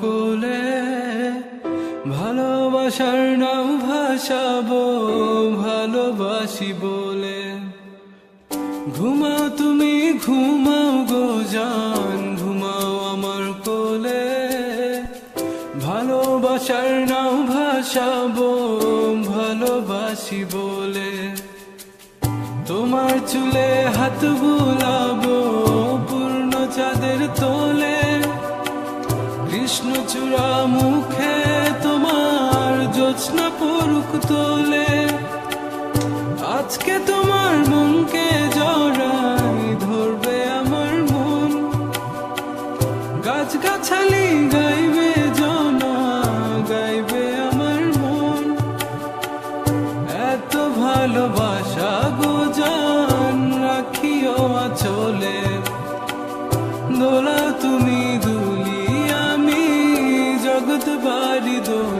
কোলে ভালোবাসার নাও ভাসাবো, ভালোবাসি বলে। ঘুমাও তুমি, ঘুমাও গো জান, ঘুমাও আমার কোলে। ভালোবাসার নাম ভাসাবো, ভালোবাসি বলে। তোমার চুলে হাত বুলাবো কৃষ্ণচূড়া মুখে তোমার জোৎস্না পরুক তোলে। আজকে তোমার মনকে জড়াই ধরবে আমার মন। গাছ গাছালি গাইবে, জনা গাইবে আমার মন। এত ভালোবাসা গো জান, রাখিও চলে দোলা তুমি আমি জগৎ বাড়ি দোলে